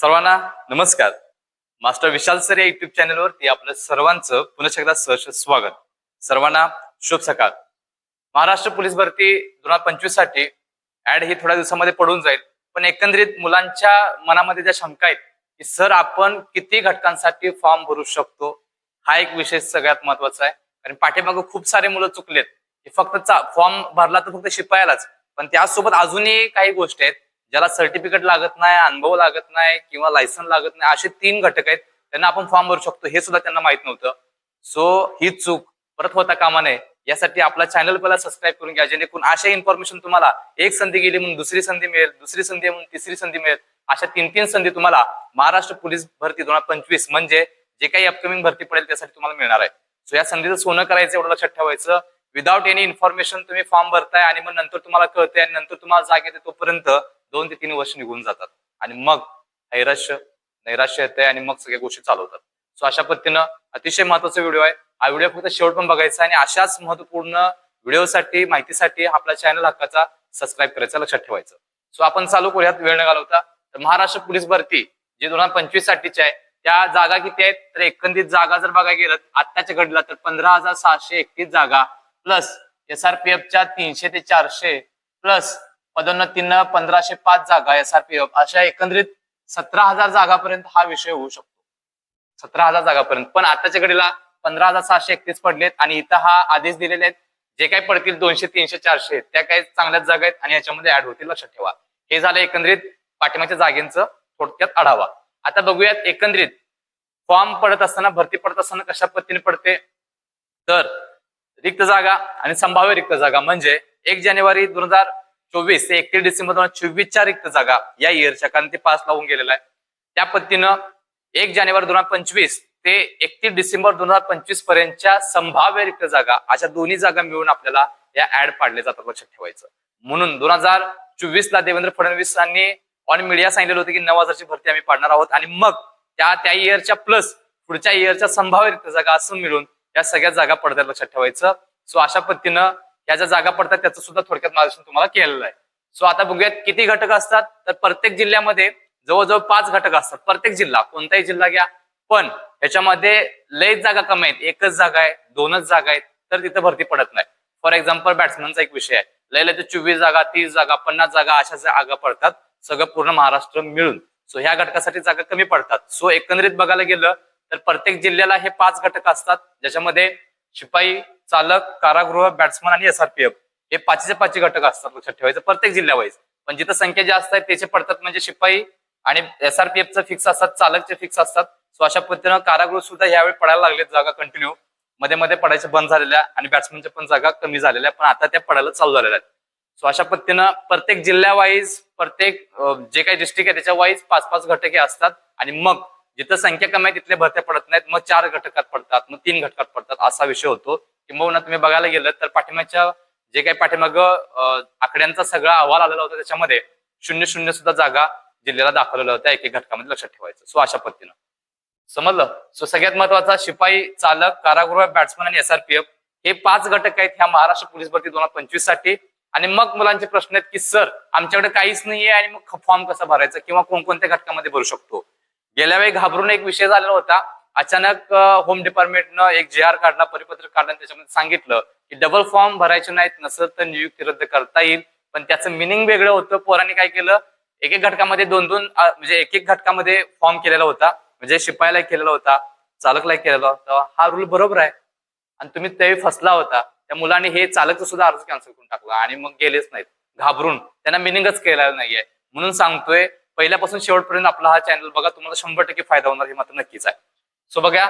सर्वांना नमस्कार. Master Vishal sir या युट्यूब चॅनलवरती आपलं सर्वांचं पुन्हा एकदा सहर्ष स्वागत. सर्वांना शुभ सकाळ. महाराष्ट्र पोलीस भरती दोन हजार पंचवीससाठी ऍड ही थोड्या दिवसामध्ये पडून जाईल. पण एकंदरीत मुलांच्या मनामध्ये ज्या शंका आहेत की सर आपण किती घटकांसाठी फॉर्म भरू शकतो? हा एक विषय सगळ्यात महत्त्वाचा आहे. कारण पाठीमागं खूप सारे मुलं चुकलेत. फक्त फॉर्म भरला तर फक्त शिपायालाच. पण त्यासोबत अजूनही काही गोष्टी आहेत ज्याला सर्टिफिकेट लागत नाही अनुभव लागत नाही किंवा लायसन लागत नाही असे तीन घटक आहेत. त्यांना आपण फॉर्म भरू शकतो. हे सुद्धा त्यांना माहीत नव्हतं. सो ही चूक परत होता कामा नये. यासाठी आपला चॅनल पहिला सबस्क्राईब करून घ्या. जेणेकरून अशा इन्फॉर्मेशन तुम्हाला एक संधी गेली म्हणून दुसरी संधी मिळेल दुसरी संधी म्हणून तिसरी संधी मिळेल अशा तीन तीन संधी तुम्हाला महाराष्ट्र पोलीस भरती दोन हजार पंचवीस म्हणजे जे काही अपकमिंग भरती पडेल त्यासाठी तुम्हाला मिळणार आहे. सो या संधीचं सोनं करायचं एवढं लक्षात ठेवायचं. विदाऊट एनी इन्फॉर्मेशन तुम्ही फॉर्म भरताय आणि मग नंतर तुम्हाला कळते आणि नंतर तुम्हाला जाग येते तोपर्यंत दोन ते तीन वर्ष निघून जातात. आणि मग नैराश्य नैराश्य येते आणि मग सगळ्या गोष्टी चालू होतात सो अशा पद्धतीनं अतिशय महत्त्वाचा व्हिडिओ आहे. हा व्हिडिओ फक्त शेवट पण बघायचा आणि अशाच महत्त्वपूर्ण व्हिडिओसाठी माहितीसाठी आपला चॅनल हक्काचा सबस्क्राईब करायचा लक्षात ठेवायचं. सो आपण चालू करूयात. वेळ न घालवता तर महाराष्ट्र पोलीस भरती जी दोन हजार पंचवीस साठीची आहे त्या जागा किती आहेत? तर एकंदरीत जागा जर बघायला गेलं आत्ताच्या घडला तर पंधरा हजार सहाशे एकतीस जागा प्लस एस आर पी एफच्या तीनशे ते चारशे प्लस पदोन्नतीनं पंधराशे पाच जागा एसआरपीएफ अशा एकंदरीत सतरा हजार जागापर्यंत हा विषय होऊ शकतो. सतरा हजार जागापर्यंत. पण आताच्या घडीला पंधरा हजार सहाशे एकतीस पडलेत आणि इथं हा आदेश दिलेले आहेत. जे काही पडतील दोनशे तीनशे चारशे त्या काही चांगल्याच जागा आहेत आणि याच्यामध्ये ऍड होतील लक्षात ठेवा. हे झालं एकंदरीत पाठिंबाच्या जागेंचं थोडक्यात आढावा. आता बघूयात एकंदरीत फॉर्म पडत असताना भरती पडत असताना कशा पद्धतीने पडते? तर रिक्त जागा आणि संभाव्य रिक्त जागा. म्हणजे एक जानेवारी दोन हजार चोवीस ते एकतीस डिसेंबर दोन हजार चोवीसच्या रिक्त जागा या इयरच्या कारण ते पास लावून गेलेला आहे. त्या पद्धतीनं एक जानेवारी दोन हजार पंचवीस ते एकतीस डिसेंबर दोन हजार पंचवीस पर्यंतच्या संभाव्य रिक्त जागा अशा दोन्ही जागा मिळून आपल्याला या ऍड पाडले जातात लक्षात ठेवायचं. म्हणून दोन हजार चोवीस ला देवेंद्र फडणवीसांनी ऑन मीडिया सांगितलेलं होतं की नऊ हजारची भरती आम्ही पाडणार आहोत आणि मग त्या त्या इयरच्या प्लस पुढच्या इयरच्या संभाव्य रिक्त जागा असं मिळून या सगळ्या जागा पडतात लक्षात ठेवायचं. सो अशा पद्धतीनं या ज्या जागा पडतात त्याचं सुद्धा थोडक्यात मार्गदर्शन तुम्हाला केलेलं आहे. सो आता बघूयात किती घटक असतात. तर प्रत्येक जिल्ह्यामध्ये जवळजवळ पाच घटक असतात. प्रत्येक जिल्हा कोणताही जिल्हा घ्या. पण याच्यामध्ये लयच जागा कमी आहेत. एकच जागा आहे दोनच जागा आहेत तर तिथं भरती पडत नाही. फॉर एक्झाम्पल बॅट्समनचा एक विषय आहे. लय लय चोवीस जागा तीस जागा पन्नास जागा अशा जागा पडतात. सगळं पूर्ण महाराष्ट्र मिळून. सो ह्या घटकासाठी जागा कमी पडतात. सो एकंदरीत बघायला गेलं तर प्रत्येक जिल्ह्याला हे पाच घटक असतात. ज्याच्यामध्ये शिपाई चालक कारागृह बॅट्समन आणि एसआरपीएफ हे पाचशे पाचशे घटक असतात लक्षात ठेवायचं प्रत्येक जिल्ह्यावाईज. पण जिथं संख्या जास्त आहे त्याचे पडतात म्हणजे शिपाई आणि एसआरपीएफचं फिक्स असतात चालकचे फिक्स असतात. सो अशा पद्धतीनं कारागृह सुद्धा यावेळी पडायला लागलेत जागा कंटिन्यू मध्ये मध्ये पडायचे बंद झालेल्या आणि बॅट्समनच्या पण जागा कमी झालेल्या पण आता त्या पडायला चालू झालेल्या आहेत. सो अशा पद्धतीनं प्रत्येक जिल्ह्यावाईज प्रत्येक जे काही डिस्ट्रिक्ट आहे त्याच्या वाईज पाच पाच घटके असतात. आणि मग जिथं संख्या कमी आहे तिथले भरत्या पडत नाहीत. मग चार घटकात पडतात मग तीन घटकात पडतात असा विषय होतो. किंबहुना तुम्ही बघायला गेलं तर पाठिंबाच्या जे काही पाठीमाग आकड्यांचा सगळा अहवाल आलेला होता त्याच्यामध्ये शून्य शून्य सुद्धा जागा जिल्ह्याला दाखवलेल्या होत्या एक एक घटकामध्ये लक्षात ठेवायचं. सो अशा पद्धतीनं. समजलं? सो सगळ्यात महत्त्वाचा शिपाई चालक कारागृह बॅट्समन आणि एसआरपीएफ हे पाच घटक आहेत ह्या महाराष्ट्र पोलीस भरती दोन हजार पंचवीससाठी. आणि मग मुलांचे प्रश्न आहेत की सर आमच्याकडे काहीच नाहीये आणि मग फॉर्म कसा भरायचा किंवा कोणकोणत्या घटकामध्ये भरू शकतो? गेल्या वेळी घाबरून एक विषय झालेला होता अचानक होम डिपार्टमेंटनं एक जे आर काढला परिपत्रक काढलं त्याच्यामध्ये सांगितलं की डबल फॉर्म भरायचे नाहीत नसेल तर नियुक्ती रद्द करता येईल. पण त्याचं मिनिंग वेगळं होतं. पोरांनी काय केलं? एक एक घटकामध्ये दोन दोन म्हणजे एक एक घटकामध्ये फॉर्म केलेला होता. म्हणजे शिपायाला केलेला होता चालकला केलेला होता. हा रूल बरोबर आहे. आणि तुम्ही त्यावेळी फसला होता. त्या मुलांनी हे चालकचा सुद्धा अर्ज कॅन्सल करून टाकला आणि मग गेलेच नाहीत. घाबरून. त्यांना मिनिंगच केलेला नाहीये. म्हणून सांगतोय पहिल्यापासून शेवटपर्यंत आपला हा चॅनल बघा. तुम्हाला शंभर टक्के फायदा होणार हे मात्र नक्कीच आहे. सो बघा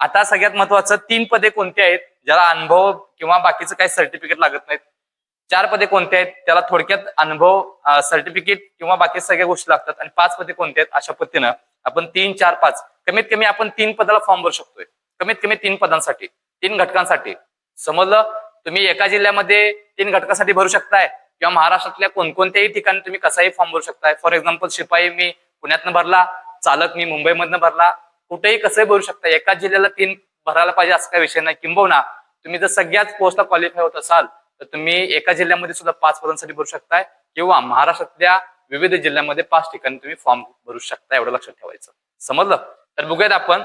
आता सगळ्यात महत्वाचं तीन पदे कोणती आहेत? ज्याला अनुभव किंवा बाकीचं काही सर्टिफिकेट लागत नाहीत. चार पदे कोणते आहेत? त्याला थोडक्यात अनुभव सर्टिफिकेट किंवा बाकी सगळ्या गोष्टी लागतात. आणि पाच पदे कोणते आहेत? अशा पद्धतीनं आपण तीन चार पाच कमीत कमी आपण तीन पदाला फॉर्म भरू शकतोय. कमीत कमी तीन पदांसाठी तीन घटकांसाठी. समजलं? तुम्ही एका जिल्ह्यामध्ये तीन घटकासाठी भरू शकताय. किंवा महाराष्ट्रातल्या कोणकोणत्याही ठिकाणी तुम्ही कसाही फॉर्म भरू शकताय. फॉर एक्झाम्पल शिपाई मी पुण्यातनं भरला चालक मी मुंबईमधनं भरला कुठेही कसंही भरू शकता. एका जिल्ह्याला तीन भरायला पाहिजे असं काही विषय नाही. किंबहुना तुम्ही जर सगळ्याच पोस्टला क्वालिफाय होत असाल तर तुम्ही एका जिल्ह्यामध्ये सुद्धा पाच पदांसाठी भरू शकताय किंवा महाराष्ट्रातल्या विविध जिल्ह्यामध्ये पाच ठिकाणी तुम्ही फॉर्म भरू शकता एवढं लक्षात ठेवायचं. समजलं? तर बघूयात आपण.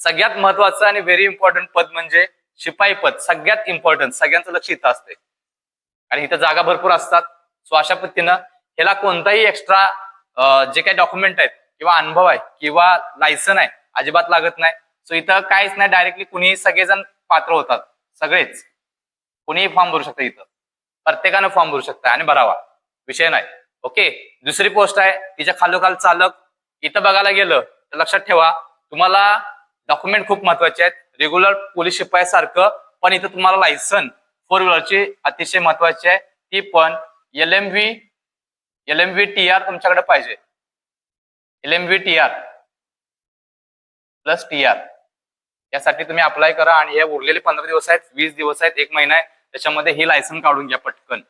सगळ्यात महत्वाचं आणि व्हेरी इम्पॉर्टंट पद म्हणजे शिपाई पद. सगळ्यात इम्पॉर्टंट सगळ्यांचं लक्ष इथं असते आणि इथं जागा भरपूर असतात. सो अशा पद्धतीनं ह्याला कोणताही एक्स्ट्रा जे काही डॉक्युमेंट आहेत किंवा अनुभव आहे किंवा लायसन आहे अजिबात लागत नाही. सो इथं काहीच नाही. डायरेक्टली कुणीही सगळेजण पात्र होतात. सगळेच. कुणीही फॉर्म भरू शकतं इथं. प्रत्येकानं फॉर्म भरू शकता. आणि भरावा. विषय नाही. ओके दुसरी पोस्ट आहे. तिच्या खालोखाल चालक. इथं बघायला गेलं तर लक्षात ठेवा. तुम्हाला डॉक्युमेंट खूप महत्त्वाचे आहेत. रेग्युलर पोलीस शिपाई सारखं पण इथं तुम्हाला लायसन फोर व्हीलरची अतिशय महत्वाची आहे. ती पण L M V L M V T R तुमच्याकडे पाहिजे. L M V T R plus T R. यासाठी तुम्ही अप्लाय करा आणि हे उरलेले पंधरा दिवस आहेत वीस दिवस आहेत एक महिना आहे त्याच्यामध्ये ही लायसन काढून घ्या पटकन.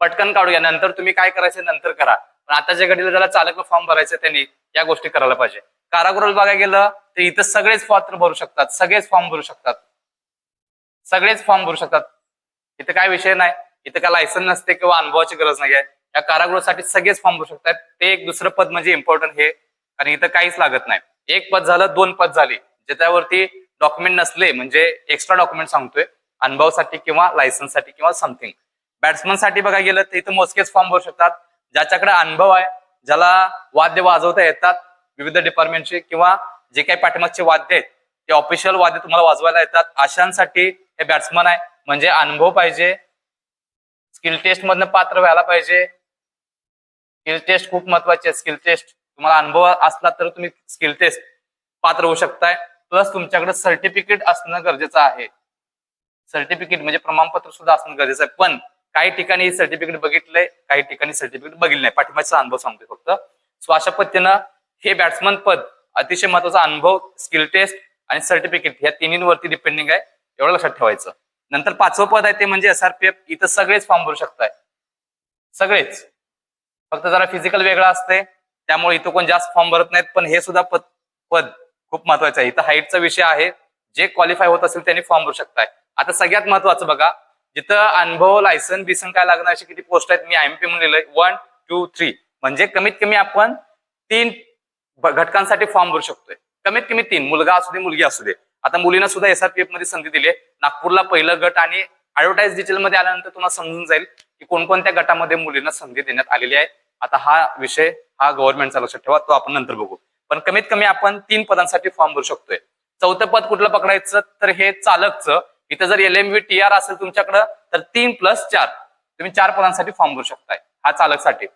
पटकन काढून घ्या. नंतर तुम्ही काय करायचं नंतर करा. पण आताच्या घडीला ज्याला चालक फॉर्म भरायचं त्यांनी या गोष्टी करायला पाहिजे. कारागृहात बघायला गेलं तर इथं सगळेच पात्र भरू शकतात. सगळेच फॉर्म भरू शकतात. सगळेच फॉर्म भरू शकतात. इथं काय विषय नाही. इथं काय लायसन नसते किंवा अनुभवाची गरज नाही आहे. या कारागृहासाठी सगळेच फॉर्म भरू शकतात. ते एक दुसरं पद म्हणजे इम्पॉर्टंट हे. कारण इथं काहीच लागत नाही. एक पद झालं दोन पद झाली. ज्याच्यावरती डॉक्युमेंट नसले म्हणजे एक्स्ट्रा डॉक्युमेंट सांगतोय अनुभवासाठी किंवा लायसन्ससाठी किंवा समथिंग बॅट्समनसाठी बघायला गेलं तर इथं मोजकेच फॉर्म भरू शकतात. ज्याच्याकडे अनुभव आहे ज्याला वाद्य वाजवता येतात विविध डिपार्टमेंटचे किंवा जे काही पाठीमागचे वाद्य आहेत ते ऑफिशियल वाद्य तुम्हाला वाजवायला येतात. अशांसाठी हे बॅट्समन आहे. म्हणजे अनुभव पाहिजे स्किल टेस्ट मधनं पात्र व्हायला पाहिजे. स्किल टेस्ट खूप महत्वाची आहे. स्किल टेस्ट तुम्हाला अनुभव असला तर तुम्ही स्किल टेस्ट पात्र होऊ शकताय. प्लस तुमच्याकडे सर्टिफिकेट असणं गरजेचं आहे. सर्टिफिकेट म्हणजे प्रमाणपत्र सुद्धा असणं गरजेचं आहे. पण काही ठिकाणी सर्टिफिकेट बघितलंय काही ठिकाणी सर्टिफिकेट बघितलं नाही. पाठिंबाचा अनुभव सांगतोय फक्त. सो अशा पद्धतीनं हे बॅट्समन पद अतिशय महत्त्वाचा अनुभव स्किल टेस्ट आणि सर्टिफिकेट या तिन्हीवरती डिपेंडिंग आहे. एवढं लक्षात ठेवायचं. नंतर पाचवं पद आहे ते म्हणजे एसआरपीएफ इथं सगळेच फॉर्म भरू शकताय. सगळेच. फक्त जरा फिजिकल वेगळं असते त्यामुळे इथं कोण जास्त फॉर्म भरत नाहीत पण हे सुद्धा पद पद खूप महत्वाचं आहे. इथं हाईटचा विषय आहे. जे क्वालिफाय होत असेल त्यांनी फॉर्म भरू शकताय. आता सगळ्यात महत्वाचं बघा जिथं अनुभव लायसन बिसन काय लागणार अशी किती पोस्ट आहेत मी आयएमपी म्हणून लिहिलंय. वन टू थ्री म्हणजे कमीत कमी आपण तीन घटकांसाठी फॉर्म भरू शकतोय. कमीत कमी तीन. मुलगा असू दे मुलगी असू दे. आता मुलींना सुद्धा एसआरपीएफमध्ये संधी दिली आहे नागपूरला पहिलं गट आणि ऍडव्हर्टाईज डिटेल मध्ये आल्यानंतर तुम्हाला समजून जाईल की कोणकोणत्या गटामध्ये मुलींना संधी देण्यात आलेली आहे. आता हा विषय हा गव्हर्नमेंटचा लक्षात ठेवा तो आपण नंतर बघू. पण कमीत कमी आपण तीन पदांसाठी फॉर्म भरू शकतोय. चौथं पद कुठलं पकडायचं? तर हे चालकचं. इथं जर L M V T R असेल तुमच्याकडं तर तीन प्लस चार. तुम्ही चार पदांसाठी फॉर्म भरू शकताय हा चालकसाठी.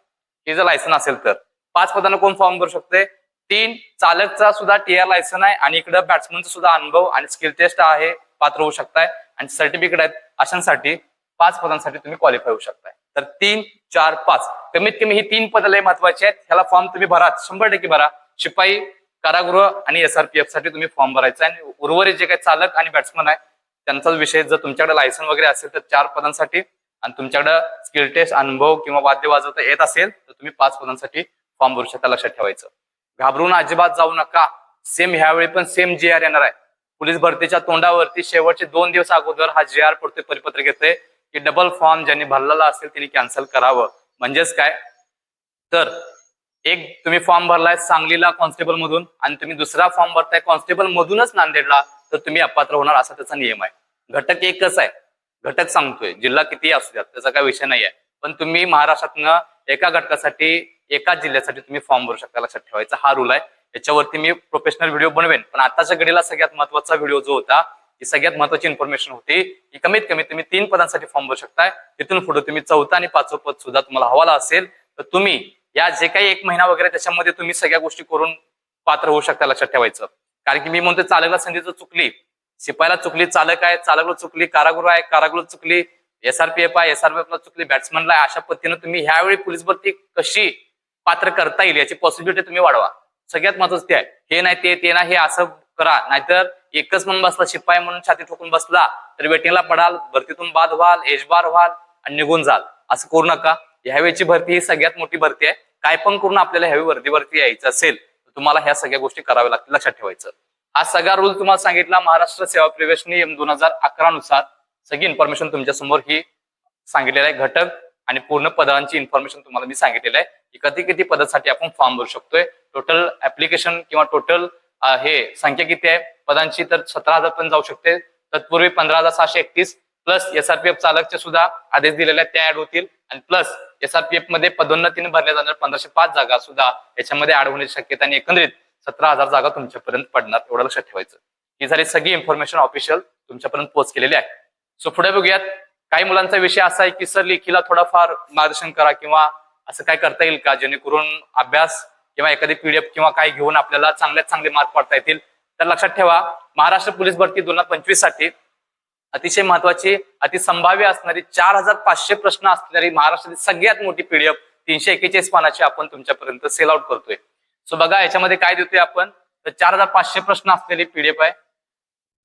हे जर लायसन असेल तर. पाच पदांना कोण फॉर्म भरू शकते तीन. चालकचा सुद्धा टी आर लायसन आहे आणि इकडं बॅट्समनचा सुद्धा अनुभव आणि स्किल टेस्ट आहे पात्र होऊ शकताय. आणि सर्टिफिकेट आहेत अशांसाठी पाच पदांसाठी तुम्ही क्वालिफाय होऊ शकताय. तर तीन चार पाच. कमीत कमी ही तीन पद लय महत्वाची आहेत. ह्याला फॉर्म तुम्ही भरा. शंभर टक्के भरा. शिपाई कारागृह आणि एसआरपीएफसाठी तुम्ही फॉर्म भरायचा आणि उर्वरित जे काही चालक आणि बॅट्समन आहे त्यांचा विषय जर तुमच्याकडे लायसन वगैरे असेल तर चार पदांसाठी आणि तुमच्याकडे स्किल टेस्ट अनुभव किंवा वाद्य वाजवता येत असेल तर तुम्ही पाच पदांसाठी फॉर्म भरू शकता लक्षात ठेवायचं. घाबरून अजिबात जाऊ नका. सेम ह्यावेळी पण सेम जी आर येणार आहे. पोलीस भरतीच्या तोंडावरती शेवटचे दोन दिवस अगोदर हा जी आर पडतोय परिपत्रक येते की डबल फॉर्म ज्यांनी भरलेला असेल त्यांनी कॅन्सल करावं. म्हणजेच काय? तर एक तुम्ही फॉर्म भरलाय सांगलीला कॉन्स्टेबल मधून आणि तुम्ही दुसरा फॉर्म भरताय कॉन्स्टेबल मधूनच नांदेडला तर तुम्ही अपात्र होणार असा त्याचा नियम आहे. घटक एकच आहे. घटक सांगतोय. जिल्हा किती असू द्या त्याचा काही विषय नाही आहे पण तुम्ही महाराष्ट्रातनं एका घटकासाठी एका जिल्ह्यासाठी तुम्ही फॉर्म भरू शकता लक्षात ठेवायचा हा रूल आहे. याच्यावरती मी प्रोफेशनल व्हिडिओ बनवेन. पण आताच्या घडीला सगळ्यात महत्त्वाचा व्हिडिओ जो होता ही सगळ्यात महत्वाची इन्फॉर्मेशन होती. की कमीत कमी तुम्ही तीन पदांसाठी फॉर्म भरू शकताय. तिथून पुढे तुम्ही चौथा आणि पाचवं पद सुद्धा तुम्हाला हवाला असेल. तर तुम्ही या जे काही एक महिना वगैरे त्याच्यामध्ये तुम्ही सगळ्या गोष्टी करून पात्र होऊ शकता लक्षात ठेवायचं. कारण की मी म्हणतो चालकला संधी जर चुकली शिपायला चुकली चालक आहे चालकला चुकली कारागृह आहे कारागृह चुकली एसआरपीएफ आहे एसआरपीएफला चुकली बॅट्समनला आहे अशा पद्धतीनं तुम्ही ह्यावेळी पोलीस भरती कशी पात्र करता येईल याची पॉसिबिलिटी तुम्ही वाढवा. सगळ्यात महत्वाचं ते आहे. हे नाही ते ते नाही हे असं करा. नाहीतर एकच म्हणून बसला शिपाई म्हणून छाती ठोकून बसला तर वेटिंगला पडाल भरतीतून बाद व्हाल एजबार व्हाल आणि निघून जाल. असं करू नका. ह्यावेळीची भरती ही सगळ्यात मोठी भरती आहे. काय पण करून आपल्याला ह्यावी वर्दीवरती यायचं असेल तर तुम्हाला ह्या सगळ्या गोष्टी कराव्या लागतील लक्षात ठेवायचं. हा सगळा रूल तुम्हाला सांगितला महाराष्ट्र सेवा प्रवेश नियम दोन हजार अकरा नुसार. सगळी इन्फॉर्मेशन तुमच्यासमोर ही सांगितलेलं आहे घटक आणि पूर्ण पदांची इन्फॉर्मेशन तुम्हाला मी सांगितलेलं आहे. की कधी किती पदासाठी आपण फॉर्म भरू शकतोय. टोटल ऍप्लिकेशन किंवा टोटल हे संख्या किती आहे? पदांची तर सतरा हजार पण जाऊ शकते. तत्पूर्वी पंधरा हजार सहाशे एकतीस प्लस एसआरपीएफ चालकचे सुद्धा आदेश दिलेले आहेत त्या ऍड होतील. आणि प्लस एसआरपीएफमध्ये पदोन्नतीने भरल्या जाणार पंधराशे पाच जागा सुद्धा याच्यामध्ये ऍड होण्याची शक्यता आणि एकंदरीत सतरा हजार जागा तुमच्यापर्यंत पडणार एवढं लक्षात ठेवायचं. ही झाली सगळी इन्फॉर्मेशन ऑफिशियल तुमच्यापर्यंत पोहोच केलेली आहे. सो पुढे बघूयात. काही मुलांचा विषय असा आहे की सर लेखीला थोडाफार मार्गदर्शन करा किंवा असं काय करता येईल का? जेणेकरून अभ्यास किंवा एखादी पीडीएफ किंवा काय घेऊन आपल्याला चांगल्यात चांगले मार्क पडता येतील. तर लक्षात ठेवा महाराष्ट्र पोलीस भरती दोन हजार पंचवीससाठी अतिशय महत्वाची अतिसंभाव्य असणारी चार हजार पाचशे प्रश्न असणारी महाराष्ट्रातील सगळ्यात मोठी पीडीएफ तीनशे एकेचाळीस पानाची आपण तुमच्यापर्यंत सेल आउट करतोय. सो बघा याच्यामध्ये काय देतोय आपण? तर चार हजार पाचशे प्रश्न असलेली पीडीएफ आहे.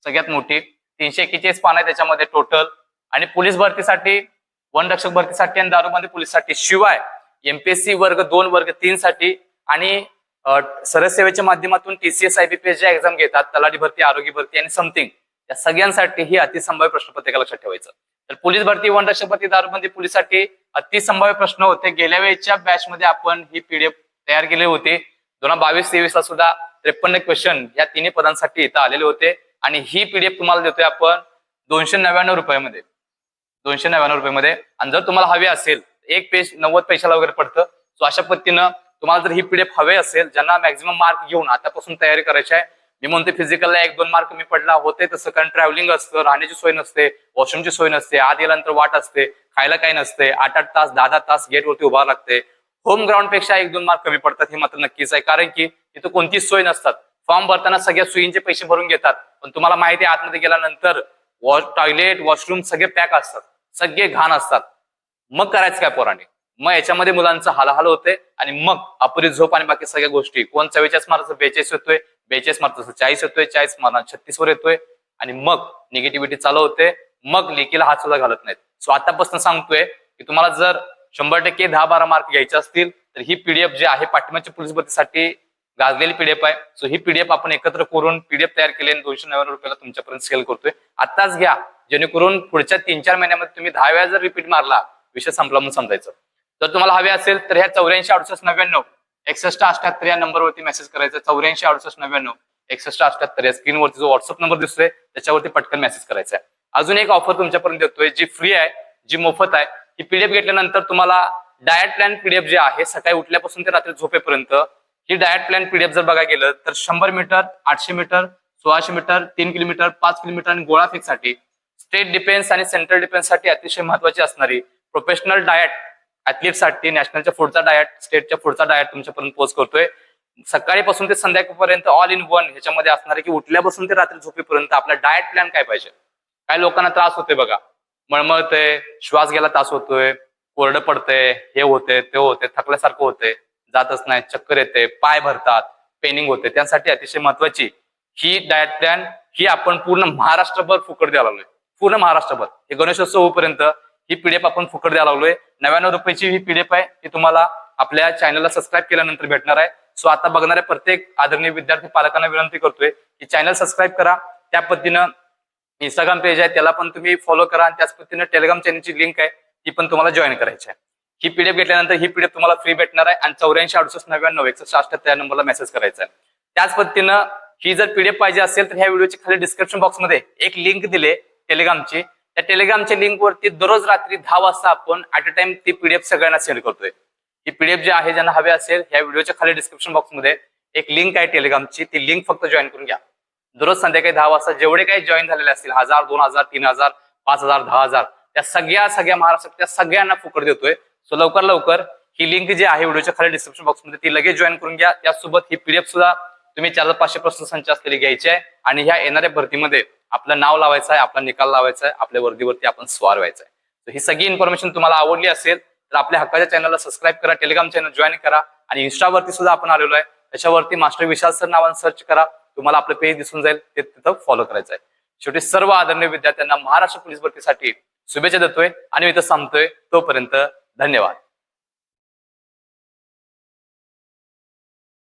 सगळ्यात मोठी तीनशे एकेचाळीस पान आहे त्याच्यामध्ये टोटल आणि पोलीस भरतीसाठी वन रक्षक भरतीसाठी आणि दारूबंदी पोलीससाठी शिवाय एमपीएससी वर्ग दोन वर्ग तीन साठी आणि सरसेवेच्या सरळ सेवेच्या माध्यमातून टीसीएस आयबीपीएस ज्या एक्झाम घेतात तलाठी भरती आरोग्य भरती आणि समथिंग या सगळ्यांसाठी ही अतिसंभाव्य प्रश्नपत्रिका लक्षात ठेवायचं. तर पोलीस भरती वन राष्ट्रपती दारूबंदी पोलीससाठी अतिसंभाव्य प्रश्न होते. गेल्या वेळेच्या बॅच मध्ये आपण ही पीडीएफ तयार केली होती. दोन हजार बावीस तेवीस ला सुद्धा त्रेपन्न क्वेश्चन या तिन्ही पदांसाठी इथं आलेले होते. आणि ही पीडीएफ तुम्हाला देतोय आपण दोनशे नव्याण्णव रुपयामध्ये. दोनशे नव्याण्णव रुपयामध्ये. आणि जर तुम्हाला हवे असेल एक पेज नव्वद पैशाला वगैरे पडतं. सो अशा पद्धतीनं तुम्हाला जर ही पीडीएफ हवे असेल ज्यांना मॅक्झिमम मार्क घेऊन आतापासून तयारी करायची आहे मी म्हणते फिजिकलला एक दोन मार्क कमी पडला होते तसं. कारण ट्रॅव्हलिंग असतं राहण्याची सोय नसते वॉशरूमची सोय नसते आत गेल्यानंतर वाट असते खायला काही नसते आठ आठ तास दहा दहा तास गेटवरती उभा लागते होम ग्राउंडपेक्षा एक दोन मार्क कमी पडतात हे मात्र नक्कीच आहे. कारण की तिथं कोणतीच सोय नसतात. फॉर्म भरताना सगळ्या सोयींचे पैसे भरून घेतात. पण तुम्हाला माहिती आहे आतमध्ये गेल्यानंतर वॉश टॉयलेट वॉशरूम सगळे पॅक असतात. सगळे घाण असतात. मग करायचं काय पोराने? मग याच्यामध्ये मुलांचं हालहाल होते आणि मग अपुरी झोप आणि बाकी सगळ्या गोष्टी. कोण चव्वेचाळीस मार्कचं बेचाळीस येतोय बेचाळीस मार्कचं चाळीस येतोय चाळीस मार्क छत्तीसवर येतोय. आणि मग निगेटिव्हिटी चालू होते. मग लेखीला हात सुद्धा घालत नाहीत. सो आतापासून सांगतोय की तुम्हाला जर शंभर टक्के दहा बारा मार्क घ्यायचे असतील तर ही पीडीएफ जी आहे पाठिंबाच्या पोलीस भरतीसाठी गाजलेली पीडीएफ आहे. सो ही पीडीएफ आपण एकत्र करून पीडीएफ तयार केली आणि दोनशे नव्याण्णव रुपयाला तुमच्यापर्यंत सेल करतोय. आताच घ्या. जेणेकरून पुढच्या तीन चार महिन्यामध्ये तुम्ही दहा वेळा जर रिपीट मारला विषय संपला म्हणून समजायचं. जर तुम्हाला हवे असेल तर ह्या चौऱ्याऐंशी अडुसष्ट नव्याण्णव एकसष्ट अठ्याहत्तर या नंबरवरती मेसेज करायचा. चौऱ्याऐंशी अडुसष्ट नव्याण्णव एकसष्ट अठ्याहत्तर या स्क्रीनवरती जो व्हॉट्सअप नंबर दिसतोय त्याच्यावरती पटकन मेसेज करायचा आहे. अजून एक ऑफर तुमच्यापर्यंत देतोय जी फ्री आहे जी मोफत आहे. ही पीडीएफ घेतल्यानंतर तुम्हाला डायट प्लॅन पीडीएफ जे आहे सकाळी उठल्यापासून ते रात्री झोपेपर्यंत ही डायट प्लॅन पीडीएफ जर बघा गेलं तर शंभर मीटर आठशे मीटर सोळाशे मीटर तीन किलोमीटर पाच किलोमीटर आणि गोळा फेक स्टेट डिफेन्स आणि सेंट्रल डिफेन्ससाठी अतिशय महत्वाची असणारी प्रोफेशनल डायट ऍथलीटसाठी नॅशनलच्या पुढचा डायट स्टेटच्या पुढचा डायट तुमच्यापर्यंत पोस्ट करतोय. सकाळीपासून ते संध्याकाळपर्यंत ऑल इन वन ह्याच्यामध्ये असणार आहे की उठल्यापासून ते रात्री झोपेपर्यंत आपला डायट प्लॅन काय पाहिजे? काय लोकांना त्रास होतोय बघा. मळमळतंय श्वास घ्यायला त्रास होतोय कोरडं पडतंय हे होते ते होते थकल्यासारखं होते जातच नाही चक्कर येते पाय भरतात पेनिंग होते. त्यासाठी अतिशय महत्वाची ही डायट प्लॅन ही आपण पूर्ण महाराष्ट्रभर फुकट द्यायला लागलोय. पूर्ण महाराष्ट्रभर. हे गणेशोत्सव होईपर्यंत ही पीडीएफ आपण फुकट द्यायला लागलोय. नव्याण्णव रुपयाची ही पीडीएफ आहे ती तुम्हाला आपल्या चॅनलला सबस्क्राईब केल्यानंतर भेटणार आहे. सो आता बघणाऱ्या प्रत्येक आदरणीय विद्यार्थी पालकांना विनंती करतोय की चॅनल सबस्क्राईब करा. त्या पद्धतीनं इंस्टाग्राम पेज आहे त्याला पण तुम्ही फॉलो करा आणि त्याच पद्धतीनं टेलिग्राम चॅनलची लिंक आहे ती पण तुम्हाला जॉईन करायची आहे. ही पीडीएफ घेतल्यानंतर ही पीडीएफ तुम्हाला फ्री भेटणार आहे आणि चौऱ्याऐंशी अडुसष्ट नव्याण्णव एकसष्ट अठ्याहत्तर या नंबरला मेसेज करायचा आहे. त्याच पद्धतीनं ही जर पीडीएफ पाहिजे असेल तर ह्या व्हिडिओच्या खाली डिस्क्रिप्शन बॉक्समध्ये एक लिंक दिले टेलिग्रामची त्या टेलिग्रामच्या लिंक वरती दररोज रात्री दहा वाजता आपण ऍट अ टाइम ती पीडीएफ सगळ्यांना सेंड करतोय. ही पीडीएफ जी आहे ज्यांना हवे असेल या व्हिडिओच्या खाली डिस्क्रिप्शन बॉक्समध्ये एक लिंक आहे टेलिग्रामची. ती लिंक फक्त जॉईन करून घ्या. दररोज संध्याकाळी दहा वाजता जेवढे काही जॉईन झालेले असतील हजार दोन हजार तीन हजार पाच हजार दहा हजार त्या सगळ्या सगळ्या महाराष्ट्रात सगळ्यांना फुकट देतोय. सो लवकर लवकर ही लिंक जी आहे व्हिडिओच्या खाली डिस्क्रिप्शन बॉक्समध्ये ती लगेच जॉईन करून घ्या. त्यासोबत ही पीडीएफ सुद्धा तुम्ही चार हजार पाचशे प्रश्न संच असलेले घ्यायचे आहे आणि ह्या येणाऱ्या भरतीमध्ये आपलं नाव लावायचं आहे आपला निकाल लावायचा आहे आपल्या वर्दीवरती आपण स्वार व्हायचं आहे. तर ही सगळी इन्फॉर्मेशन तुम्हाला आवडली असेल तर आपल्या हक्काच्या चॅनलला सबस्क्राईब करा टेलिग्राम चॅनल जॉईन करा आणि इन्स्टावरती सुद्धा आपण आलेलो आहे. त्याच्यावरती मास्टर विशाल सर नावाने सर्च करा तुम्हाला आपलं पेज दिसून जाईल ते तिथं फॉलो करायचं आहे. शेवटी सर्व आदरणीय विद्यार्थ्यांना महाराष्ट्र पोलीस भरतीसाठी शुभेच्छा देतोय आणि मी इथं सांगतोय तोपर्यंत धन्यवाद.